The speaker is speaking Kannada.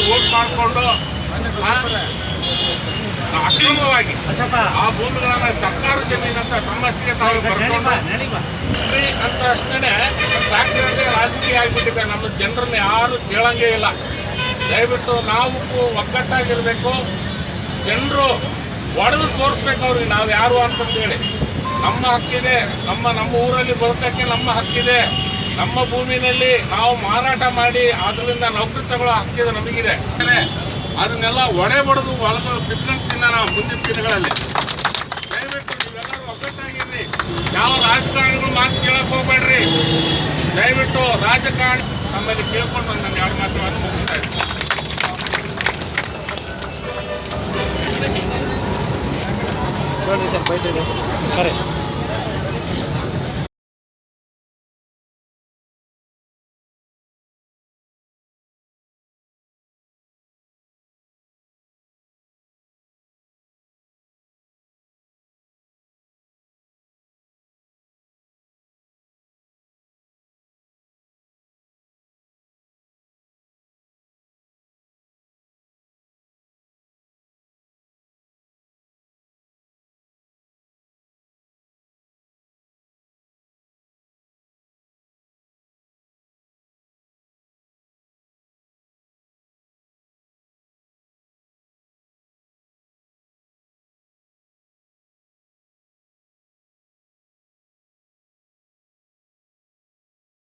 ಮಾಡಿಕೊಂಡು ಅಕ್ರಮವಾಗಿ ಆ ಭೂಮಿಗಳನ್ನ ಸರ್ಕಾರ ಜಮೀನಂತ ತಮ್ಮಷ್ಟಿಗೆ ತಾವು ಅಂತ ಅಷ್ಟೇ ಫ್ಯಾಕ್ಟ್ರಿ ರಾಜಕೀಯ ಆಗಿಬಿಟ್ಟಿದೆ. ನಮ್ಮ ಜನರನ್ನ ಯಾರು ಕೇಳಂಗೇ ಇಲ್ಲ. ದಯವಿಟ್ಟು ನಾವು ಒಗ್ಗಟ್ಟಾಗಿರ್ಬೇಕು. ಜನರು ಒಡೆದು ತೋರಿಸ್ಬೇಕು ಅವ್ರಿಗೆ. ನಾವು ಯಾರು ಅಂತಂದೇಳಿ. ನಮ್ಮ ಹಕ್ಕಿದೆ. ನಮ್ಮ ನಮ್ಮ ಊರಲ್ಲಿ ಬದುಕಕ್ಕೆ ನಮ್ಮ ಹಕ್ಕಿದೆ. ನಮ್ಮ ಭೂಮಿನಲ್ಲಿ ನಾವು ಮಾರಾಟ ಮಾಡಿ ಅದರಿಂದ ನೌಕರಿ ತಗೊಳ್ಳೋ ಹಕ್ಕಿದೆ ನಮಗಿದೆ ಅದನ್ನೆಲ್ಲ ಒಡೆ ಬಡದು ಒಳಗೆ ನಾವು ಮುಂದಿನ ದಿನಗಳಲ್ಲಿ. ದಯವಿಟ್ಟು ನೀವೆಲ್ಲರೂ ಒಗ್ಗಟ್ಟಾಗಿರ್ರಿ. ಯಾವ ರಾಜಕಾರಣಿಗಳು ಮಾತು ಕೇಳಕ್ ಹೋಗ್ಬೇಡ್ರಿ. ದಯವಿಟ್ಟು ರಾಜಕಾರಣಿ ನಮ್ಮಲ್ಲಿ ಕೇಳ್ಕೊಂಡು ನನ್ನ ಎರಡು ಮಾತುಗಳನ್ನು ಮುಗಿಸ್ತಾ ಇದ್ದೀನಿ ಸರ್.